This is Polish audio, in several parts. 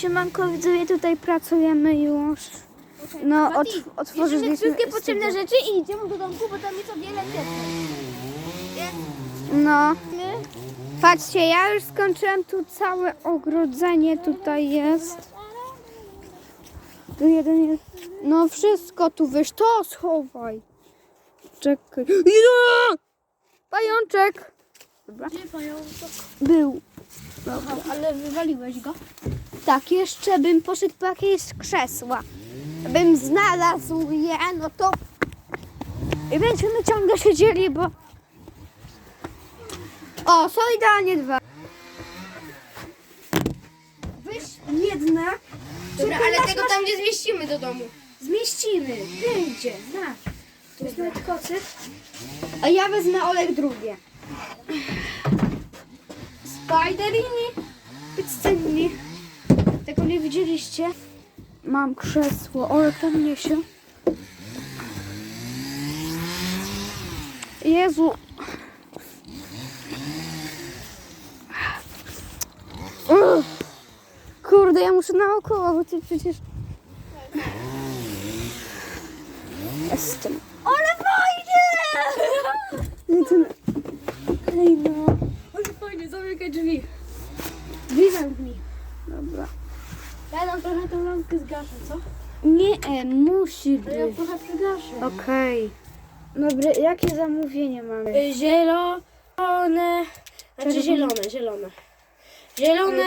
Siemanko, widzowie, tutaj pracujemy już. No, Bierzemy otworzyliśmy wszystkie potrzebne rzeczy i idziemy do domku, bo tam jest o wiele cieplej. No, patrzcie, ja już skończyłem tu całe ogrodzenie, tutaj jest. Tu jeden jest. No, wszystko tu wyż, to schowaj. Czekaj. Pajączek! Dobra. Był. Aha, ale wywaliłeś go. Tak, jeszcze bym poszedł po jakieś krzesła. Bym znalazł je, no to i będziemy ciągle siedzieli, bo... O, są idealnie dwa. Weź jedne. Dobra, ale tego tam nie zmieścimy do domu. Zmieścimy. Wyjdzie, znasz. Tu jest nawet kocyk. A ja wezmę Olek drugie. Spiderini. Pizzini. Tego nie widzieliście? Mam krzesło. Olek tam niesie. Jezu. Ugh. Kurde, ja muszę naokoło, bo ty przecież... Jestem. Ale fajnie! Ej no. Zamykaj drzwi. Drzwi zamknij. Dobra. Ja nam trochę tę lampkę zgaszę, co? Nie, e, musi Ale ja być. trochę przygaszę. Okej. Dobra, jakie zamówienie mamy? Y, Zielone, znaczy zielone, zielone. Zielone,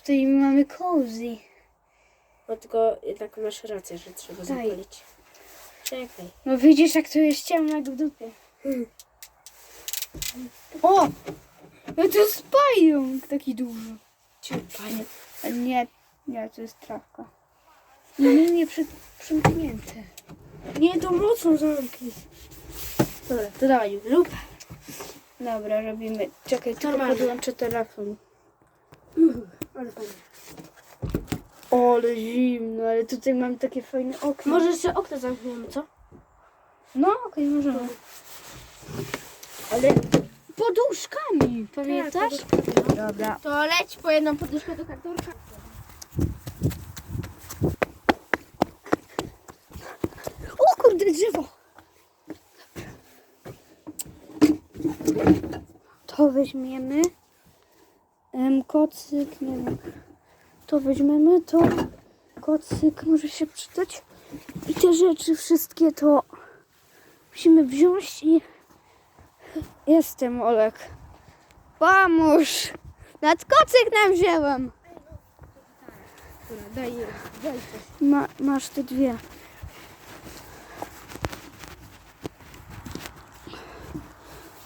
Tutaj mamy cozy. no tylko jednak masz rację, że trzeba Daj. zapalić. Czekaj. No widzisz, jak tu jest ciemno jak w dupie. O! No to jest pająk taki duży. Panie. A Nie, nie, to jest trawka. No nie, nie przy, przymknięte. Nie, to mocno zamknij. Dobra, to dawaj, lub. Dobra, robimy. Czekaj, tylko Normalnie. podłączę telefon. Ale fajnie. Ale zimno, ale tutaj mam takie fajne okno. Może jeszcze okno zamkniemy, co? No, okej, możemy. Ale poduszkami, pamiętasz? Dobra. To leć po jedną poduszkę do kartonka. O kurde, drzewo! To weźmiemy. Em, kocyk, nie wiem. To weźmiemy, to kocyk może się przydać. I te rzeczy wszystkie to musimy wziąć i jestem Olek. Pomóż! Nad kocyk nam wzięłam. Dobra, daj, daj coś. Ma, masz te dwie.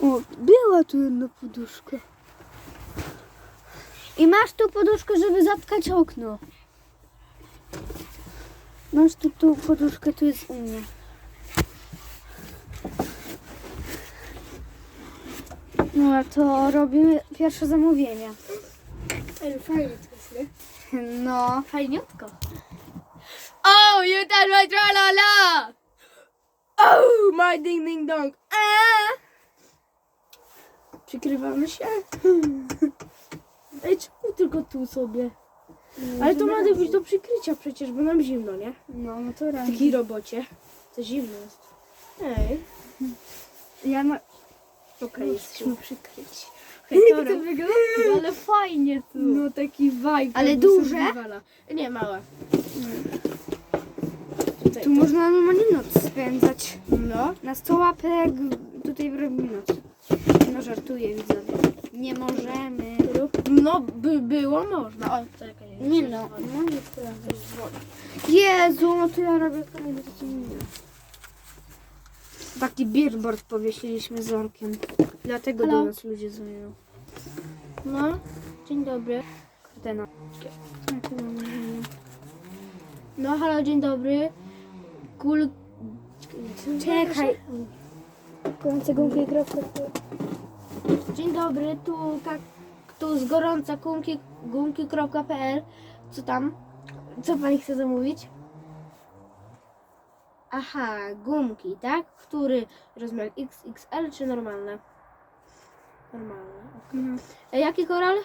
O, była tu jedna poduszka. I masz tu poduszkę, żeby zatkać okno. Masz tu, tu poduszkę, tu jest u mnie. No a to robimy pierwsze zamówienie. Ale fajnie to jest, nie? No. Fajniutko. Oh, you touch my tra-la-la! Oh, my ding ding dong. Ah! Przykrywamy się. Ej, czemu tylko tu sobie? Ale to ma być do przykrycia przecież, bo nam zimno, nie? No, no to W raz. takiej robocie. To zimno jest. Ej, Ja ma... okej, jesteśmy przykryci. Jak to wygląda? Ale fajnie tu. No taki vibe. Ale jakby duże? survivala. Nie, małe. Tutaj, Tu można normalnie noc spędzać. No. Na 100 łapek tutaj robimy noc. No żartuję widzowie. Nie możemy. No, by było można. O, czekaj. Nie no. no nie Jezu, no to ja robię kolejny mini. Taki billboard powiesiliśmy z orkiem. Dlatego do nas ludzie dzwonią. No, dzień dobry. Kurde no. Halo, dzień dobry. Kul... Czekaj. Końce gąbki Dzień dobry, tu, tu z gorąca gumki, gumki.pl. Co tam? Co pani chce zamówić? Aha, gumki, tak? Który rozmiar XXL czy normalne? Normalne. okej. No. E, jaki koral?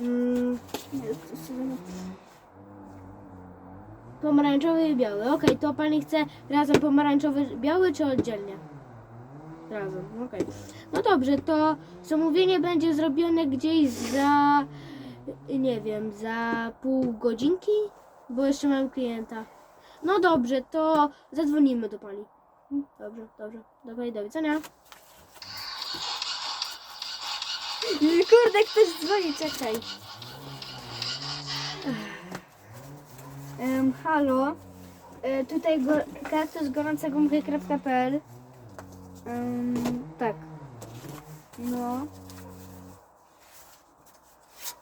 Mm, pomarańczowy i biały. Okej, to pani chce razem pomarańczowy, biały czy oddzielnie? Razem, okej. No dobrze, to zamówienie będzie zrobione gdzieś za, nie wiem, za pół godzinki, bo jeszcze mam klienta. No dobrze, to zadzwonimy do pani. Mm, Dobrze, dobrze. Do pani, do widzenia. Kurde, ktoś dzwoni, czekaj. Um, halo. E, tutaj go, kartus gorącego mchy.pl um, Tak. No.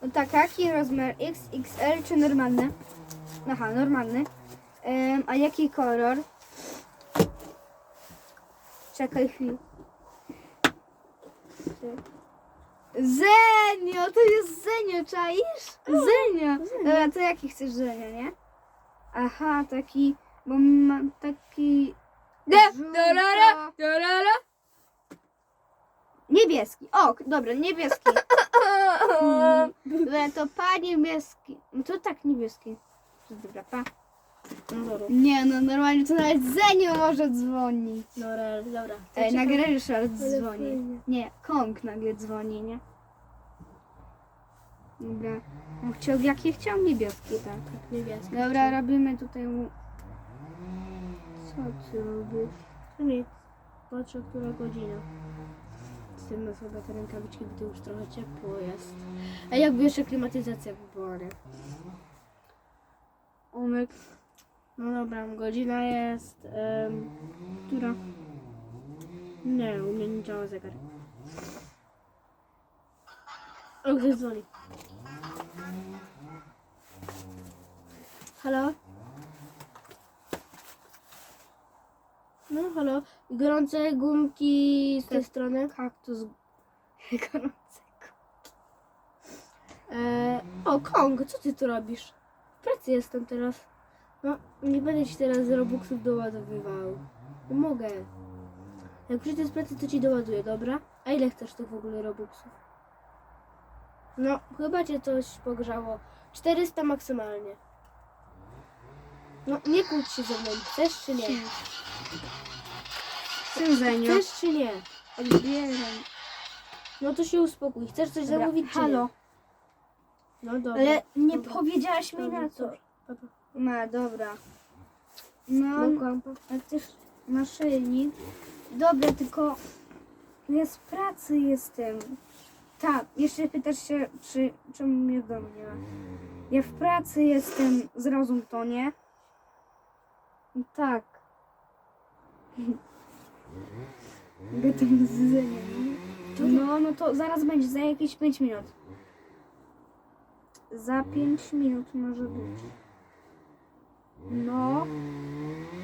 No tak, jaki rozmiar? XXL czy normalny? Aha, normalny. Em, a jaki kolor? Czekaj chwilę. Zenio, to jest Zenio, czaisz? Zenio. Dobra, to jaki chcesz Zenio, nie? Aha, taki, bo mam taki... żółto- Niebieski. O, dobra, niebieski. Dobra, to pa niebieski. No to tak niebieski. Dobra, pa. No. Nie, no normalnie to nawet Zenio może dzwonić. Dobra, dobra. To Ej, nagle Ryszard dzwoni. Nie, Kong nagle dzwoni, nie? Dobra. On chciał, jaki chciał? Niebieski, tak. Tak, niebieski. Dobra, robimy tutaj mu... Co ty robisz? To nic. Patrzę, która godzina. Z tym na sobie te rękawiczki, gdy już trochę ciepło jest. A jakby jeszcze klimatyzacja by była, nie? No dobra, godzina jest... Um, Która? nie, u mnie nie działa zegar. O, ktoś dzwoni. Halo? No, halo. Gorące gumki z tej strony. Kaktus gorącego. E, o, Kong, co ty tu robisz? W pracy jestem teraz. No, nie będę ci teraz Robuxów doładowywał. Nie mogę. Jak przyjdę z pracy, to ci doładuję, dobra? A ile chcesz tych w ogóle Robuxów? No, chyba cię coś pogrzało. 400 maksymalnie. No, nie kłóć się ze mną. Chcesz czy nie? Syn Zenio. Chcesz czy nie? Odbieram. No to się uspokój. Chcesz coś Dobra, zamówić czy Halo. nie? No dobra. Ale nie Dobra. powiedziałaś mi na co. dobra. Ma, dobra. No, No, jak też naszyjnik. Dobra, tylko ja z pracy jestem. Tak, jeszcze pytasz się, czy czemu mnie w domu nie ma. Ja w pracy jestem, zrozum to, nie? Tak. Gotowy z jedzenia, nie? No, no to zaraz będzie, za jakieś 5 minut. Za 5 minut może być. No.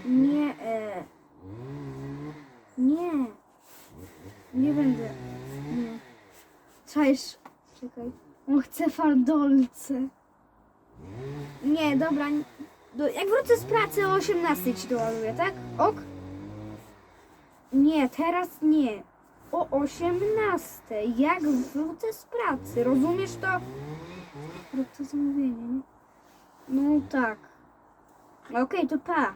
Nie. E. Nie. Nie będę. Nie. Cześć. Czekaj. On chce fardolce. Nie, dobra. Do, jak wrócę z pracy o 18 ci doładuję, tak? Ok? Nie, teraz nie. O 18. Jak wrócę z pracy. Rozumiesz to? To zamówienie, nie? No tak. Okej, to pa.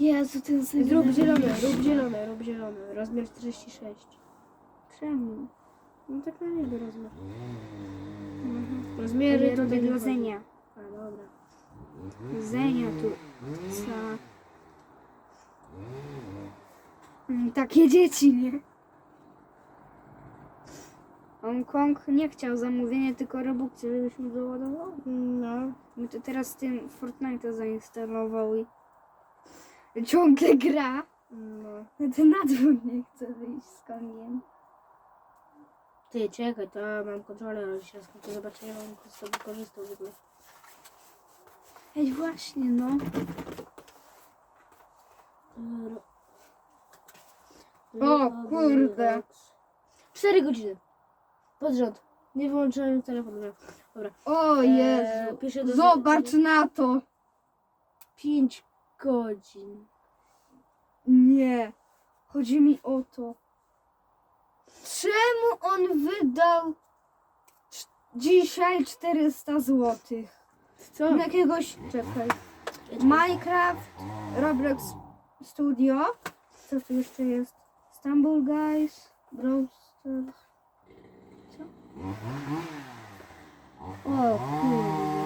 Jezu, ten syn. Rób zielony, rób zielony, rób zielony. Rozmiar 46. Czemu? No tak na niego rozmiar. Mhm. Rozmiary to dla chodzi. Zenia. A, dobra. Zenia tu. Co? Mm, Takie dzieci, nie? Hongkong nie chciał zamówienia, tylko Robuxy, żebyśmy doładował. No. My to teraz z tym Fortnite zainstalował i ciągle gra. no. Ten na dwór nie chce wyjść z Kongiem. Ty, czekaj, to mam kontroler robić raz, to zobaczę, jak on z tego korzystał w ogóle. Ej, właśnie, no. O, kurde. Cztery godziny. Pod rząd. Nie wyłączyłem telefonu. Dobra. O Eee, Jezu. piszę do- Zobacz na to. Pięć godzin. Nie. Chodzi mi o to. Czemu on wydał Dzisiaj 400 zł. Co? Jakiegoś, czekaj, Minecraft, Roblox Studio. Co tu jeszcze jest? Stumble Guys, Brawl Stars. Co? O kurde.